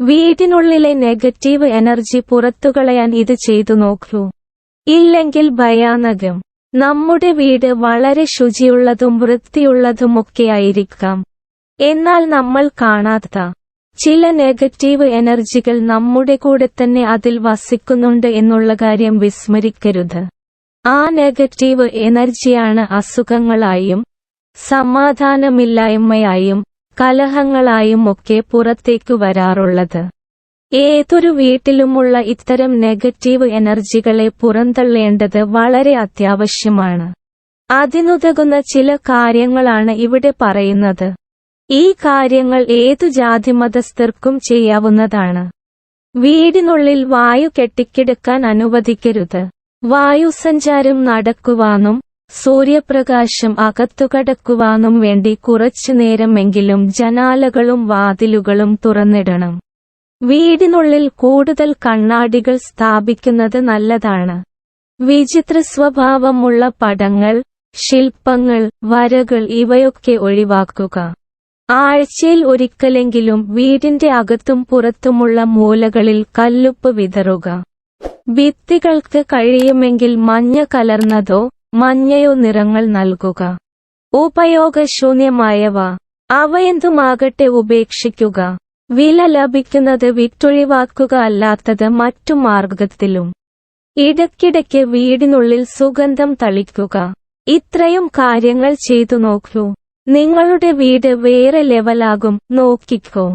വീടിനുള്ളിലെ negative energy പുറത്തുകളയാൻ ഇത് ചെയ്തു നോക്കൂ. ഇല്ലെങ്കിൽ ഭയാനകം. നമ്മുടെ വീട് വളരെ ശുചിയുള്ളതും വൃത്തിയുള്ളതുമൊക്കെയായിരിക്കാം. എന്നാൽ നമ്മൾ കാണാത്ത ചില നെഗറ്റീവ് എനർജികൾ നമ്മുടെ കൂടെ തന്നെ അതിൽ വസിക്കുന്നുണ്ട് എന്നുള്ള കാര്യം വിസ്മരിക്കരുത്. ആ നെഗറ്റീവ് എനർജിയാണ് അസുഖങ്ങളായും സമാധാനമില്ലായ്മയായും കലഹങ്ങളായും ഒക്കെ പുറത്തേക്കു വരാറുള്ളത്. ഏതൊരു വീട്ടിലുമുള്ള ഇത്തരം നെഗറ്റീവ് എനർജികളെ പുറന്തള്ളേണ്ടത് വളരെ അത്യാവശ്യമാണ്. അതിനുതകുന്ന ചില കാര്യങ്ങളാണ് ഇവിടെ പറയുന്നത്. ഈ കാര്യങ്ങൾ ഏതു ജാതിമതസ്ഥർക്കും ചെയ്യാവുന്നതാണ്. വീടിനുള്ളിൽ വായു കെട്ടിക്കിടക്കാൻ അനുവദിക്കരുത്. വായുസഞ്ചാരം നടക്കുവാനും സൂര്യപ്രകാശം അകത്തുകടക്കുവാനും വേണ്ടി കുറച്ചു നേരമെങ്കിലും ജനാലകളും വാതിലുകളും തുറന്നിടണം. വീടിനുള്ളിൽ കൂടുതൽ കണ്ണാടികൾ സ്ഥാപിക്കുന്നത് നല്ലതാണ്. വിചിത്ര സ്വഭാവമുള്ള പടങ്ങൾ ശില്പങ്ങൾ വരകൾ ഇവയൊക്കെ ഒഴിവാക്കുക. ആഴ്ചയിൽ ഒരിക്കലെങ്കിലും വീടിന്റെ അകത്തും പുറത്തുമുള്ള മൂലകളിൽ കല്ലുപ്പ് വിതറുക. ഭിത്തികൾക്ക് കഴിയുമെങ്കിൽ മഞ്ഞ കലർന്നതോ മഞ്ഞയോ നിറങ്ങൾ നൽകുക. ഉപയോഗശൂന്യമായവ. അവയെന്തുമാകട്ടെ ഉപേക്ഷിക്കുക. വില ലഭിക്കുന്നത് വിറ്റൊഴിവാക്കുക അല്ലാത്തത് മറ്റു മാർഗത്തിലും. ഇടയ്ക്കിടയ്ക്ക് വീടിനുള്ളിൽ സുഗന്ധം തളിക്കുക. ഇത്രയും കാര്യങ്ങൾ ചെയ്തു നോക്കൂ. നിങ്ങളുടെ വീട് വേറെ ലെവലാകും നോക്കിക്കോ.